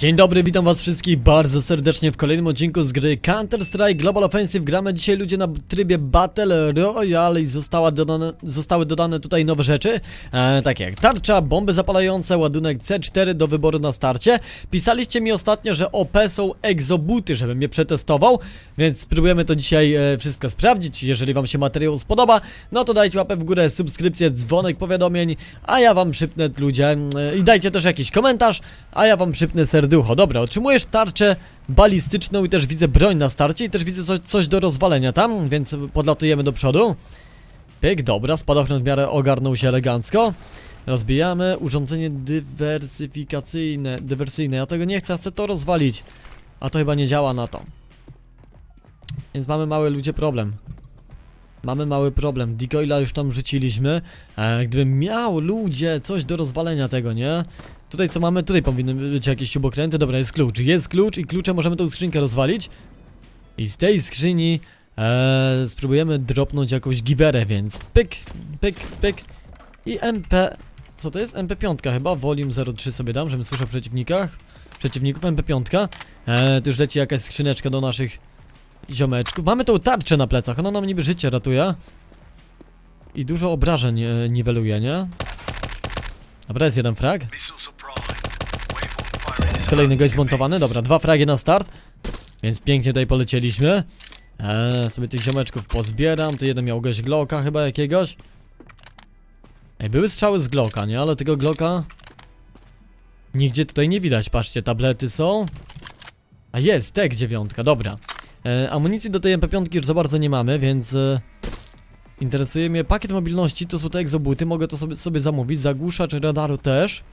Dzień dobry, witam was wszystkich bardzo serdecznie w kolejnym odcinku z gry Counter-Strike Global Offensive. Gramy dzisiaj ludzie na trybie Battle Royale i została dodane, zostały dodane tutaj nowe rzeczy, e, takie jak tarcza, bomby zapalające, ładunek C4 do wyboru na starcie. Pisaliście mi ostatnio, że OP są egzobuty, żebym je przetestował, więc spróbujemy to dzisiaj e, wszystko sprawdzić. Jeżeli wam się materiał spodoba, no to dajcie łapę w górę, subskrypcję, dzwonek powiadomień, a ja wam przypnę ludzie e, i dajcie też jakiś komentarz, a ja wam przypnę serducho. Dobra, otrzymujesz tarczę balistyczną i też widzę broń na starcie i też widzę coś, coś do rozwalenia tam, więc podlatujemy do przodu. Pyk, dobra, spadochron w miarę ogarnął się elegancko. Rozbijamy urządzenie dywersyfikacyjne, dywersyjne. Ja tego nie chcę, chcę to rozwalić. A to chyba nie działa na to. Więc mamy mały ludzie problem. Mamy mały problem. Decoyla już tam rzuciliśmy. E, gdybym miał ludzie coś do rozwalenia tego, nie? Tutaj co mamy? Tutaj powinny być jakieś śrubokręty. Dobra, jest klucz. Jest klucz i kluczem możemy tą skrzynkę rozwalić. I z tej skrzyni e, spróbujemy dropnąć jakąś giwerę, więc pyk, pyk, pyk. I MP... Co to jest? MP5 chyba, volume 03 sobie dam, żebym słyszał przeciwnikach. Przeciwników MP5. E, tu już leci jakaś skrzyneczka do naszych ziomeczków. Mamy tą tarczę na plecach, ona nam niby życie ratuje. I dużo obrażeń e, niweluje, nie? Dobra, jest jeden frag. Kolejny gość zmontowany, dobra, dwa fragi na start. Więc pięknie tutaj polecieliśmy. Eee, sobie tych ziomeczków pozbieram. Tu jeden miał gość Glocka chyba jakiegoś. Ej, były strzały z Glocka, nie? Ale tego Glocka... Nigdzie tutaj nie widać, patrzcie, tablety są. A jest, tek dziewiątka, dobra. E, amunicji do tej MP5 już za bardzo nie mamy, więc... E, interesuje mnie pakiet mobilności, to są te egzobuty, mogę to sobie, sobie zamówić. Zagłuszacz radaru też.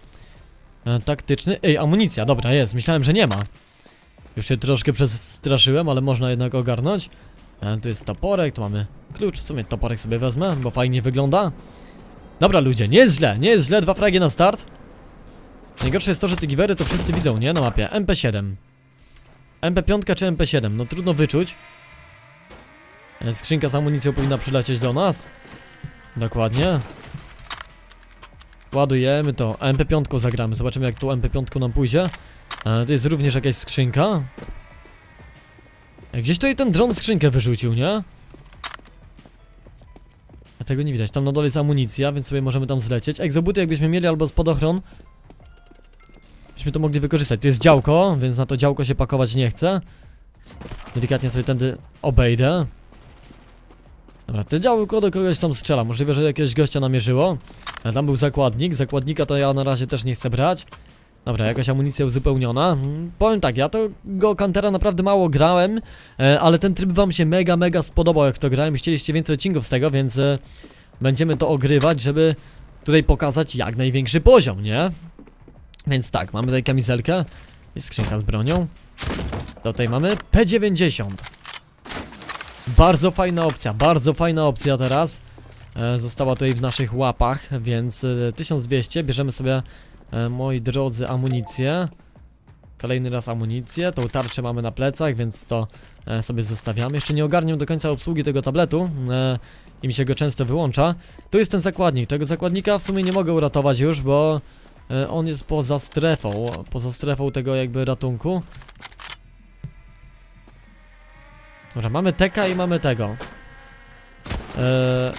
E, taktyczny. Ej, amunicja, dobra, jest. Myślałem, że nie ma. Już się troszkę przestraszyłem, ale można jednak ogarnąć. E, tu jest toporek, tu mamy klucz. W sumie toporek sobie wezmę, bo fajnie wygląda. Dobra, ludzie, nie jest źle, nie jest źle. Dwa fragi na start. Najgorsze jest to, że te giwery to wszyscy widzą, nie? Na mapie. MP7. MP5 czy MP7? No trudno wyczuć. E, Skrzynka z amunicją powinna przylecieć do nas. Dokładnie. Ładujemy to. MP5 zagramy. Zobaczymy jak tu MP5 nam pójdzie. E, to jest również jakaś skrzynka. E, gdzieś tutaj ten dron skrzynkę wyrzucił, nie? A tego nie widać. Tam na dole jest amunicja, więc sobie możemy tam zlecieć. Egzobuty jakbyśmy mieli albo spadochron. Byśmy to mogli wykorzystać. Tu jest działko, więc na to działko się pakować nie chcę. Delikatnie sobie tędy obejdę. Dobra, te działko do kogoś tam strzela. Możliwe, że jakiegoś gościa namierzyło. A tam był zakładnik. Zakładnika to ja na razie też nie chcę brać. Dobra, jakaś amunicja uzupełniona. Mm, Powiem tak, ja to go Kantera naprawdę mało grałem, e, ale ten tryb wam się mega, mega spodobał jak to grałem. Chcieliście więcej odcinków z tego, więc e, będziemy to ogrywać, żeby tutaj pokazać jak największy poziom, nie? Więc tak, mamy tutaj kamizelkę. Jest skrzynka z bronią. Tutaj mamy P90. Bardzo fajna opcja, bardzo fajna opcja teraz. E, została tutaj w naszych łapach, więc e, 1200. Bierzemy sobie, e, moi drodzy, amunicję. Kolejny raz amunicję. Tą tarczę mamy na plecach, więc to e, sobie zostawiamy. Jeszcze nie ogarniam do końca obsługi tego tabletu e, i mi się go często wyłącza. Tu jest ten zakładnik. Tego zakładnika w sumie nie mogę uratować już, bo e, on jest poza strefą. Poza strefą tego jakby ratunku. Dobra, mamy teka i mamy tego. Eee,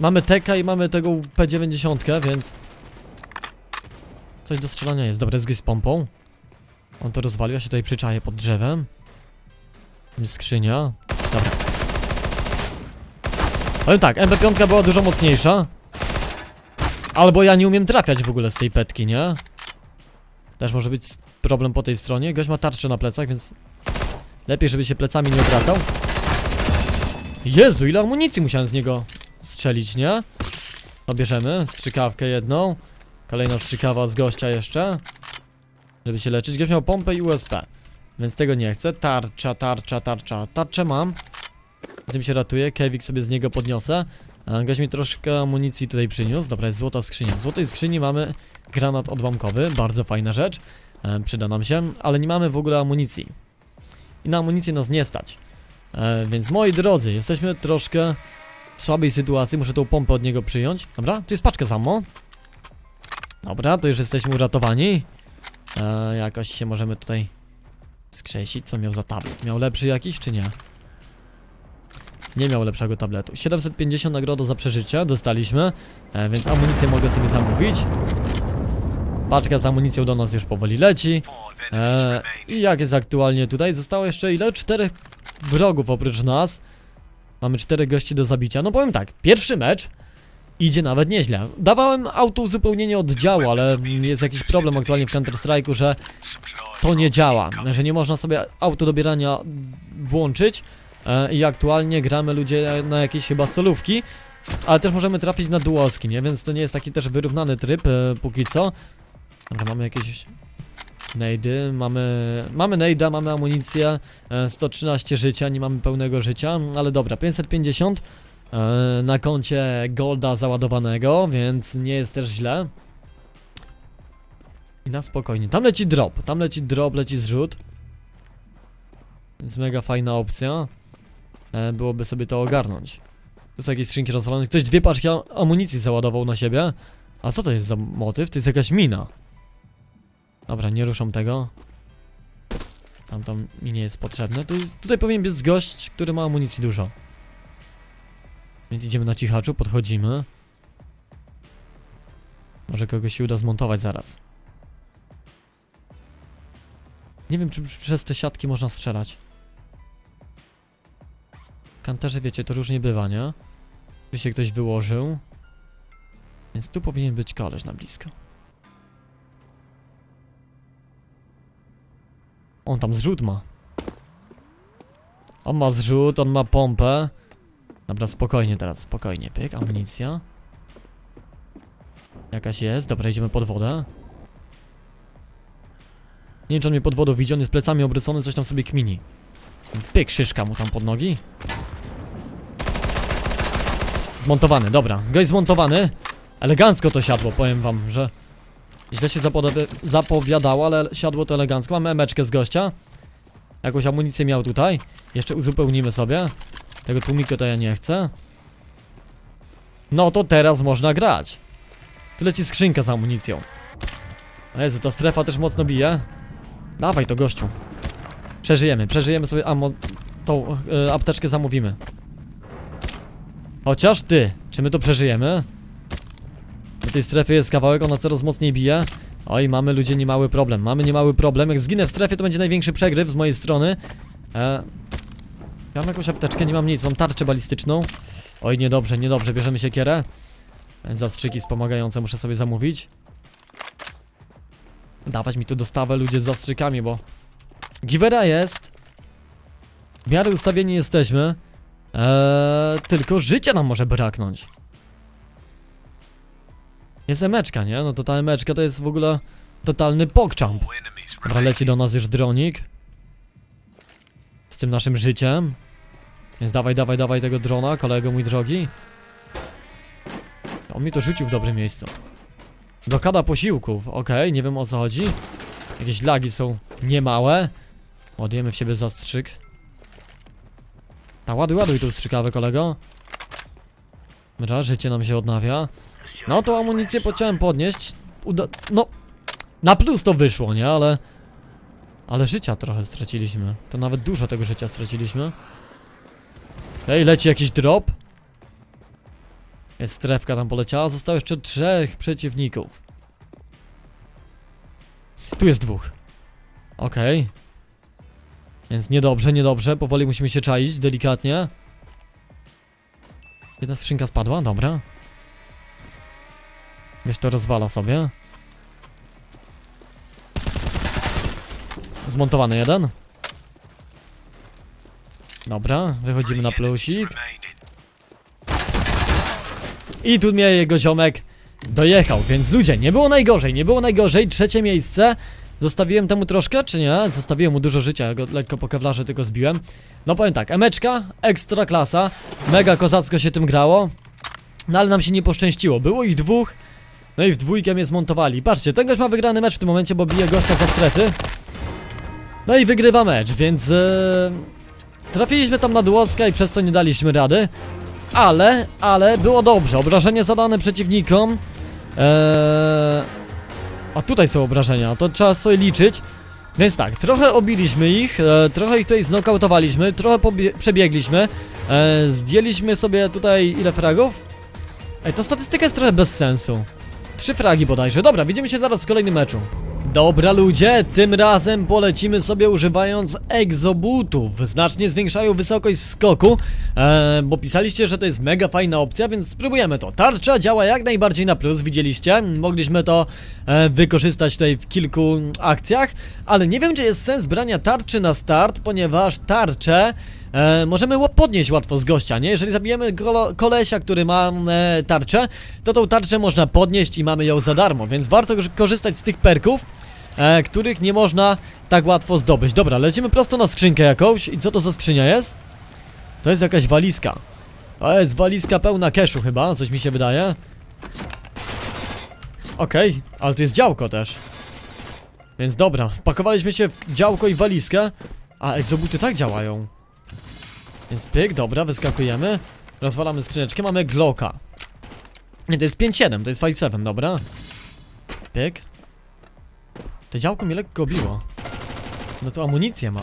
mamy teka i mamy tego P90, więc... Coś do strzelania jest. Dobra, jest z pompą. On to rozwalił, ja się tutaj przyczaję pod drzewem. Skrzynia. Dobra. Powiem tak, MP5 była dużo mocniejsza. Albo ja nie umiem trafiać w ogóle z tej petki, nie? Też może być problem po tej stronie. Gość ma tarczę na plecach, więc Lepiej, żeby się plecami nie obracał. Jezu, ile amunicji musiałem z niego strzelić, nie? To bierzemy, strzykawkę jedną. Kolejna strzykawa z gościa jeszcze. Żeby się leczyć. Gość miał pompę i USP. Więc tego nie chcę. Tarcza, tarcza, tarcza. Tarczę mam. Tym się ratuje. Kevik sobie z niego podniosę. Gość mi troszkę amunicji tutaj przyniósł. Dobra, jest złota skrzynia. W złotej skrzyni mamy granat odłamkowy. Bardzo fajna rzecz. E, przyda nam się. Ale nie mamy w ogóle amunicji i na amunicję nas nie stać. E, więc moi drodzy, jesteśmy troszkę w słabej sytuacji, muszę tą pompę od niego przyjąć. Dobra, tu jest paczka samo. Dobra, to już jesteśmy uratowani. E, jakoś się możemy tutaj skrzesić. Co miał za tablet? Miał lepszy jakiś, czy nie? Nie miał lepszego tabletu. 750 nagrodą za przeżycie dostaliśmy, e, więc amunicję mogę sobie zamówić. Paczka z amunicją do nas już powoli leci. E, I jak jest aktualnie tutaj? Zostało jeszcze ile? Czterech wrogów oprócz nas. Mamy czterech gości do zabicia. No powiem tak, pierwszy mecz idzie nawet nieźle. Dawałem auto uzupełnienie oddziału, ale jest jakiś problem aktualnie w Counter-Strike'u, że to nie działa, że nie można sobie auto dobierania włączyć e, i aktualnie gramy ludzie na jakieś chyba solówki, ale też możemy trafić na duoski, nie? Więc to nie jest taki też wyrównany tryb e, póki co. Dobra, mamy jakieś nejdy, mamy, mamy nejda, mamy amunicję, e, 113 życia, nie mamy pełnego życia, ale dobra, 550 e, na koncie golda załadowanego, więc nie jest też źle. I na spokojnie. Tam leci drop, tam leci drop, leci zrzut. Więc mega fajna opcja. E, byłoby sobie to ogarnąć. Tu są jakieś skrzynki rozwalone. Ktoś dwie paczki am- amunicji załadował na siebie. A co to jest za motyw? To jest jakaś mina. Dobra, nie ruszam tego. Tam to mi nie jest potrzebne. Jest, tutaj powinien być gość, który ma amunicji dużo. Więc idziemy na cichaczu, podchodzimy. Może kogoś się uda zmontować zaraz. Nie wiem, czy przez te siatki można strzelać. Kanterze, wiecie, to różnie bywa, nie? Tu się ktoś wyłożył. Więc tu powinien być koleś na blisko. On tam zrzut ma. On ma zrzut, on ma pompę. Dobra, spokojnie teraz, spokojnie. Pyk, amunicja. Jakaś jest, dobra, idziemy pod wodę. Nie wiem, czy on mnie pod wodą widzi, on jest plecami obrócony, coś tam sobie kmini. Więc pyk, szyszka mu tam pod nogi. Zmontowany, dobra. Gość zmontowany. Elegancko to siadło, powiem wam, że źle się zapowiadało, ale siadło to elegancko. Mamy emeczkę z gościa. Jakąś amunicję miał tutaj. Jeszcze uzupełnimy sobie. Tego tłumika to ja nie chcę. No to teraz można grać. Tu leci skrzynka z amunicją. O Jezu, ta strefa też mocno bije. Dawaj to gościu. Przeżyjemy, przeżyjemy sobie amo... Tą e, apteczkę zamówimy. Chociaż ty, czy my to przeżyjemy? Do tej strefy jest kawałek, ona coraz mocniej bije. Oj, mamy ludzie niemały problem, mamy niemały problem. Jak zginę w strefie, to będzie największy przegryw z mojej strony. E... Ja mam jakąś apteczkę, nie mam nic, mam tarczę balistyczną. Oj, niedobrze, niedobrze, bierzemy siekierę. E, Zastrzyki wspomagające muszę sobie zamówić. Dawać mi tu dostawę ludzie z zastrzykami, bo... Givera jest. W miarę ustawieni jesteśmy. Eee, tylko życia nam może braknąć. Jest emeczka, nie? No to ta emeczka to jest w ogóle totalny pokczamp. Dobra, leci do nas już dronik. Z tym naszym życiem. Więc dawaj, dawaj, dawaj tego drona, kolego mój drogi. On mi to rzucił w dobrym miejscu. Blokada posiłków, okej, nie wiem o co chodzi. Jakieś lagi są niemałe. Ładujemy w siebie zastrzyk. Ta ładuj, ładuj tu strzykawę, kolego. Dobra, życie nam się odnawia. No to amunicję chciałem podnieść. Uda... No. Na plus to wyszło, nie? Ale... Ale życia trochę straciliśmy. To nawet dużo tego życia straciliśmy. Ej, leci jakiś drop. Jest strefka tam poleciała. Zostało jeszcze trzech przeciwników. Tu jest dwóch. Okej. Więc niedobrze, niedobrze. Powoli musimy się czaić, delikatnie. Jedna skrzynka spadła, dobra. Wiesz, to rozwala sobie. Zmontowany jeden. Dobra, wychodzimy na plusik. I tu mnie jego ziomek dojechał, więc ludzie, nie było najgorzej, nie było najgorzej. Trzecie miejsce. Zostawiłem temu troszkę, czy nie? Zostawiłem mu dużo życia, go lekko po kewlarze tylko zbiłem. No powiem tak, emeczka, ekstra klasa, mega kozacko się tym grało. No ale nam się nie poszczęściło, było ich dwóch, no i w dwójkę mnie zmontowali. Patrzcie, ten gość ma wygrany mecz w tym momencie, bo bije gościa za strefy. No i wygrywa mecz, więc e, trafiliśmy tam na dłoska i przez to nie daliśmy rady. Ale, ale było dobrze. Obrażenie zadane przeciwnikom. Eee, A tutaj są obrażenia, to trzeba sobie liczyć. Więc tak, trochę obiliśmy ich, e, trochę ich tutaj znokautowaliśmy, trochę przebiegliśmy, e, zdjęliśmy sobie tutaj ile fragów? Ej, ta statystyka jest trochę bez sensu. Trzy fragi bodajże. Dobra, widzimy się zaraz w kolejnym meczu. Dobra ludzie, tym razem polecimy sobie używając egzobutów. Znacznie zwiększają wysokość skoku, e, bo pisaliście, że to jest mega fajna opcja, więc spróbujemy to. Tarcza działa jak najbardziej na plus, widzieliście? Mogliśmy to e, wykorzystać tutaj w kilku akcjach, ale nie wiem, czy jest sens brania tarczy na start, ponieważ tarczę E, możemy podnieść łatwo z gościa, nie? Jeżeli zabijemy kolesia, który ma e, tarczę, to tą tarczę można podnieść i mamy ją za darmo, więc warto korzy- korzystać z tych perków, e, których nie można tak łatwo zdobyć. Dobra, lecimy prosto na skrzynkę jakąś i co to za skrzynia jest? To jest jakaś walizka. To jest walizka pełna cashu chyba, coś mi się wydaje. Okej, ale tu jest działko też. Więc dobra, wpakowaliśmy się w działko i walizkę, a egzobuty tak działają. Więc pyk, dobra, wyskakujemy. Rozwalamy skrzyneczkę, mamy Glocka. Nie, to jest 5-7, to jest 5-7, dobra. Pyk. To działko mnie lekko biło. No to amunicję ma.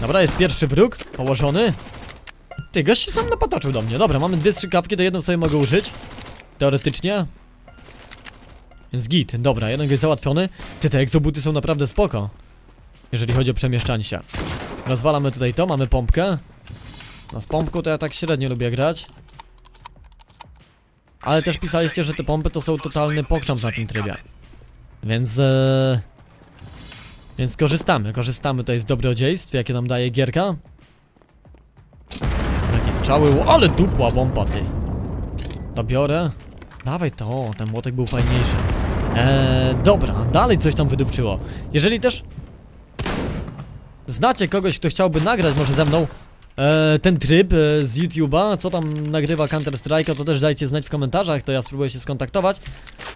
Dobra, jest pierwszy wróg, położony. Ty, gość się sam napatoczył do mnie. Dobra, mamy dwie strzykawki, to jedną sobie mogę użyć. Teoretycznie. Więc git, dobra, jeden jest załatwiony. Ty, te egzobuty są naprawdę spoko. Jeżeli chodzi o przemieszczanie się. Rozwalamy tutaj to, mamy pompkę. No z pompką to ja tak średnio lubię grać. Ale też pisaliście, że te pompy to są totalny pokrząp na tym trybie. Więc... E... Więc korzystamy, korzystamy tutaj z dobrodziejstw, jakie nam daje gierka. Jakie strzały, ale dupła bomba ty. To biorę. Dawaj to, ten młotek był fajniejszy. Eee, dobra, dalej coś tam wydupczyło. Jeżeli też znacie kogoś, kto chciałby nagrać może ze mną e, ten tryb e, z YouTube'a, co tam nagrywa Counter Strike'a, to też dajcie znać w komentarzach, to ja spróbuję się skontaktować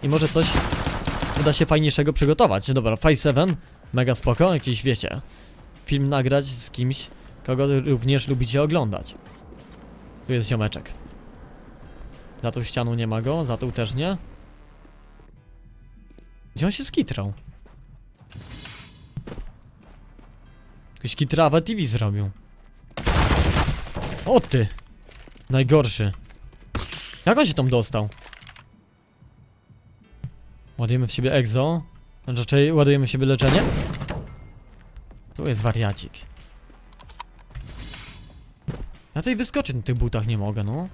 i może coś uda się fajniejszego przygotować. Dobra, Five 7, mega spoko, jakiś wiecie, film nagrać z kimś, kogo również lubicie oglądać. Tu jest ziomeczek. Za tą ścianą nie ma go, za tą też nie. Gdzie on się skitrał? Jakąś kitrawę TV zrobił. O ty! Najgorszy. Jak on się tam dostał? Ładujemy w siebie egzo. Raczej ładujemy w siebie leczenie. Tu jest wariacik. Ja tutaj wyskoczyć na tych butach nie mogę, no.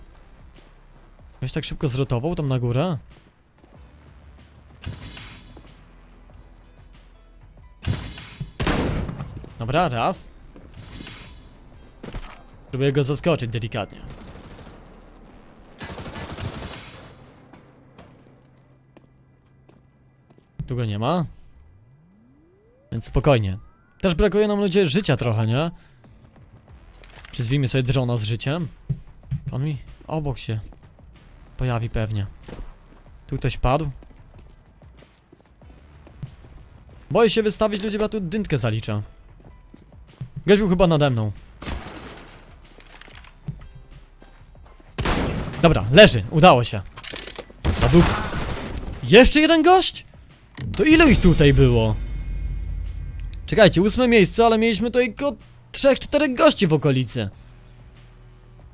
Ktoś tak szybko zrotował tam na górę? Dobra, raz. Próbuję go zaskoczyć delikatnie. Tu go nie ma. Więc spokojnie. Też brakuje nam ludzie życia trochę, nie? Przyzwijmy sobie drona z życiem. On mi obok się pojawi pewnie. Tu ktoś padł. Boję się wystawić ludzie, bo tu dyntkę zaliczę. Był chyba nade mną. Dobra, leży, udało się. Zaduk. Jeszcze jeden gość? To ile ich tutaj było? Czekajcie, ósme miejsce, ale mieliśmy tutaj tylko 3-4 gości w okolicy.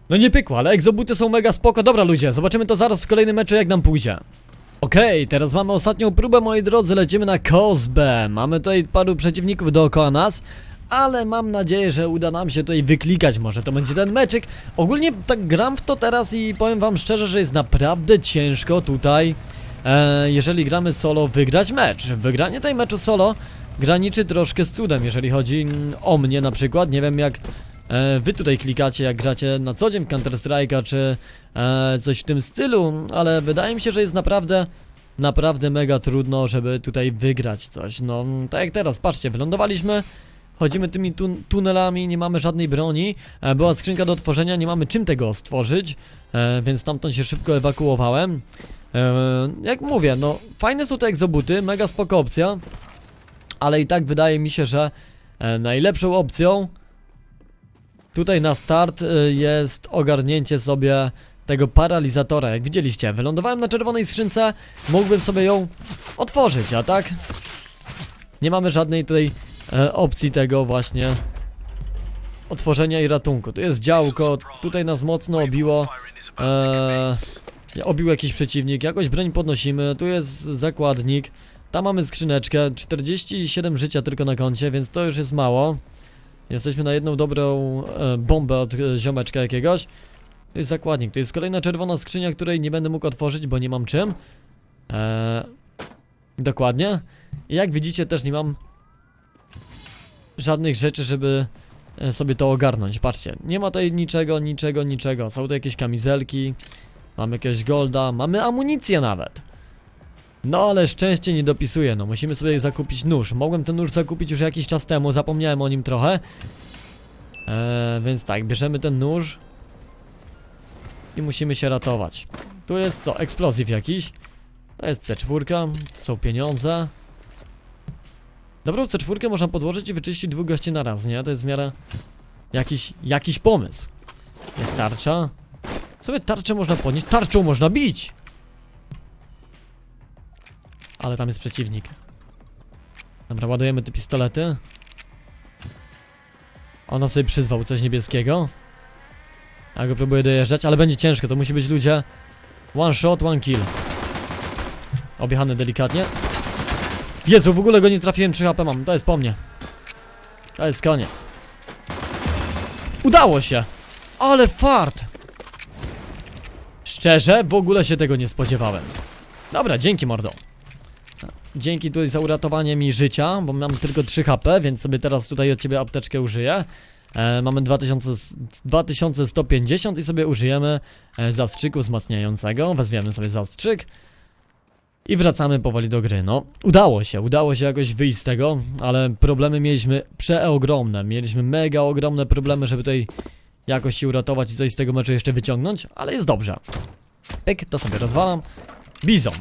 No nie pykło, ale egzobuty są mega spoko. Dobra ludzie, zobaczymy to zaraz w kolejnym meczu jak nam pójdzie. Okej, teraz mamy ostatnią próbę moi drodzy, lecimy na Kozbę. Mamy tutaj paru przeciwników dookoła nas. Ale mam nadzieję, że uda nam się tutaj wyklikać, może to będzie ten meczyk. Ogólnie tak gram w to teraz i powiem wam szczerze, że jest naprawdę ciężko tutaj, e, jeżeli gramy solo, wygrać mecz. Wygranie tej meczu solo graniczy troszkę z cudem, jeżeli chodzi o mnie na przykład. Nie wiem jak e, wy tutaj klikacie, jak gracie na co dzień w Counter Strike'a, czy e, coś w tym stylu, ale wydaje mi się, że jest naprawdę naprawdę mega trudno, żeby tutaj wygrać coś. No, tak jak teraz, patrzcie, wylądowaliśmy, chodzimy tymi tun tunelami, nie mamy żadnej broni, e, była skrzynka do otworzenia, nie mamy czym tego stworzyć, e, więc tamtąd się szybko ewakuowałem. E, jak mówię, no, fajne są te egzobuty, mega spoko opcja, ale i tak wydaje mi się, że najlepszą opcją tutaj na start jest ogarnięcie sobie tego paralizatora. Jak widzieliście, wylądowałem na czerwonej skrzynce, mógłbym sobie ją otworzyć, a tak? Nie mamy żadnej tutaj opcji tego właśnie otworzenia i ratunku. Tu jest działko, tutaj nas mocno obiło. E, obił jakiś przeciwnik, jakoś broń podnosimy, tu jest zakładnik. Tam mamy skrzyneczkę, 47 życia tylko na koncie, więc to już jest mało. Jesteśmy na jedną dobrą e, bombę od e, ziomeczka jakiegoś. To jest zakładnik, to jest kolejna czerwona skrzynia, której nie będę mógł otworzyć, bo nie mam czym. E, dokładnie. Jak widzicie też nie mam żadnych rzeczy, żeby e, sobie to ogarnąć. Patrzcie, nie ma tutaj niczego, niczego, niczego. Są tu jakieś kamizelki, mamy jakiegoś golda, mamy amunicję nawet. No ale szczęście nie dopisuje, no musimy sobie zakupić nóż. Mogłem ten nóż zakupić już jakiś czas temu, zapomniałem o nim trochę. Eee, więc tak, bierzemy ten nóż i musimy się ratować. Tu jest co? Eksplozyw jakiś. To jest C4, to są pieniądze. Dobrą C4 można podłożyć i wyczyścić dwóch gości na raz, nie? To jest w miarę jakiś, jakiś pomysł. Jest tarcza. Sobie tarczę można podnieść, tarczą można bić! Ale tam jest przeciwnik. Dobra, ładujemy te pistolety. Ono sobie przyzwał coś niebieskiego. Ja go próbuję dojeżdżać, ale będzie ciężko, to musi być ludzie. One shot, one kill. Objechany delikatnie. Jezu, w ogóle go nie trafiłem, 3 HP mam, to jest po mnie. To jest koniec. Udało się! Ale fart! Szczerze, w ogóle się tego nie spodziewałem. Dobra, dzięki mordo. Dzięki tutaj za uratowanie mi życia, bo mam tylko 3 HP, więc sobie teraz tutaj od ciebie apteczkę użyję. E, mamy 2000, s- 2150 i sobie użyjemy e, zastrzyku wzmacniającego. Wezwiemy sobie zastrzyk. I wracamy powoli do gry. No, udało się, udało się jakoś wyjść z tego, ale problemy mieliśmy przeogromne. Mieliśmy mega ogromne problemy, żeby tutaj jakoś się uratować i coś z tego meczu jeszcze wyciągnąć, ale jest dobrze. Pyk, to sobie rozwalam. Bizon.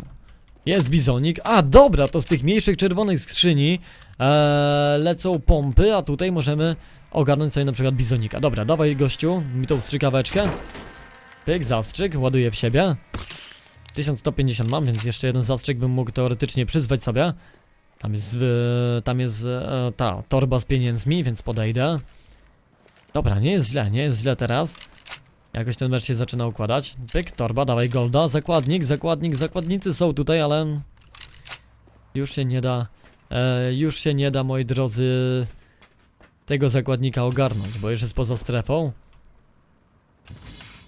Jest bizonik. A, dobra, to z tych mniejszych czerwonych skrzyni e, lecą pompy, a tutaj możemy ogarnąć sobie na przykład bizonika. Dobra, dawaj gościu, mi tą strzykaweczkę. Pyk, zastrzyk, ładuję w siebie. 1150 mam, więc jeszcze jeden zastrzyk bym mógł teoretycznie przyzwać sobie. Tam jest, tam jest e, ta torba z pieniędzmi, więc podejdę. Dobra, nie jest źle, nie jest źle teraz. Jakoś ten mecz się zaczyna układać. Pyk, torba, dawaj golda, zakładnik, zakładnik, zakładnicy są tutaj, ale... Już się nie da, e, już się nie da, moi drodzy, tego zakładnika ogarnąć, bo już jest poza strefą.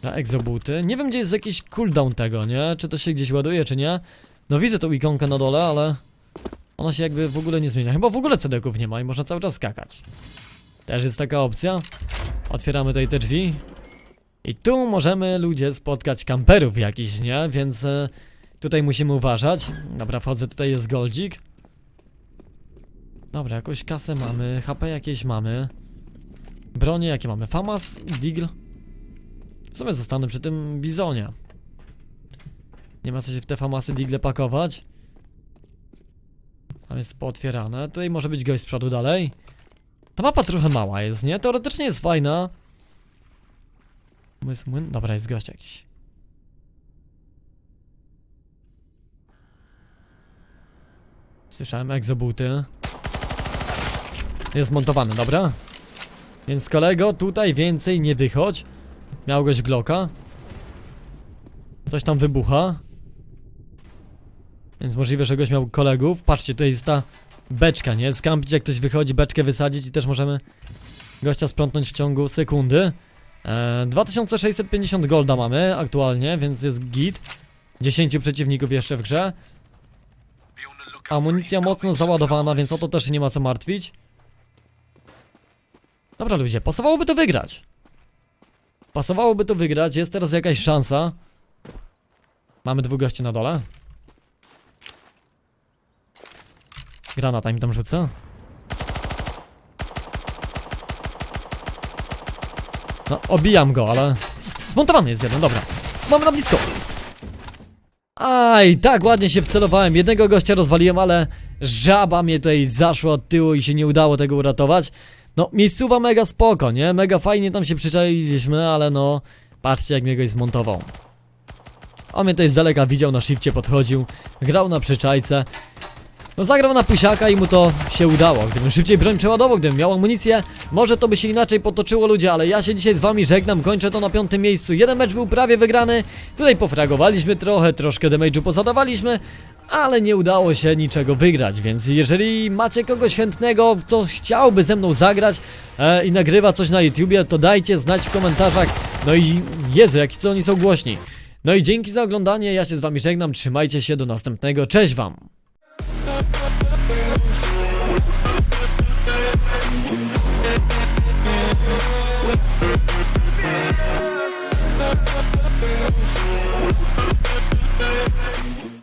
Na exobuty. Nie wiem, gdzie jest jakiś cooldown tego, nie? Czy to się gdzieś ładuje, czy nie? No widzę tą ikonkę na dole, ale... Ona się jakby w ogóle nie zmienia. Chyba w ogóle cedeków nie ma i można cały czas skakać. Też jest taka opcja. Otwieramy tutaj te drzwi. I tu możemy ludzie spotkać kamperów jakiś, nie? Więc e, tutaj musimy uważać. Dobra, wchodzę, tutaj jest goldzik. Dobra, jakąś kasę mamy, HP jakieś mamy. Bronie jakie mamy? Famas, Deagle. Sumie zostanę przy tym bizonie. Nie ma co się w te Famasy Digle pakować. Tam jest pootwierane. Tutaj może być gość z przodu dalej. Ta mapa trochę mała jest, nie? Teoretycznie jest fajna. Jest młyn? Dobra, jest gość jakiś. Słyszałem egzobuty. Jest montowany, dobra? Więc kolego, tutaj więcej nie wychodź. Miał gość Glocka. Coś tam wybucha. Więc możliwe, że gość miał kolegów. Patrzcie, tutaj jest ta beczka, nie? Skampić jak ktoś wychodzi, beczkę wysadzić i też możemy gościa sprzątnąć w ciągu sekundy. E, 2650 golda mamy aktualnie, więc jest git. 10 przeciwników jeszcze w grze. Amunicja mocno załadowana, więc o to też nie ma co martwić. Dobra ludzie, pasowałoby to wygrać. Pasowałoby to wygrać, jest teraz jakaś szansa. Mamy dwóch gości na dole. Granata mi tam rzucę. No, obijam go, ale... Zmontowany jest jeden, dobra. Mamy na blisko. Aj, tak ładnie się wcelowałem. Jednego gościa rozwaliłem, ale żaba mnie tutaj zaszła od tyłu i się nie udało tego uratować. No, miejscowa mega spoko, nie? Mega fajnie tam się przyczailiśmy, ale no... Patrzcie jak mnie goś zmontował. On mnie tutaj z daleka widział, na shifcie podchodził, grał na przyczajce. No zagrał na pusiaka i mu to się udało. Gdybym szybciej broń przeładował, gdybym miał amunicję, może to by się inaczej potoczyło ludzie, ale ja się dzisiaj z wami żegnam, kończę to na piątym miejscu. Jeden mecz był prawie wygrany, tutaj pofragowaliśmy trochę, troszkę damage'u pozadawaliśmy, ale nie udało się niczego wygrać, więc jeżeli macie kogoś chętnego, kto chciałby ze mną zagrać e, i nagrywa coś na YouTubie, to dajcie znać w komentarzach. No i Jezu, jaki co oni są głośni. No i dzięki za oglądanie, ja się z wami żegnam, trzymajcie się, do następnego, cześć wam!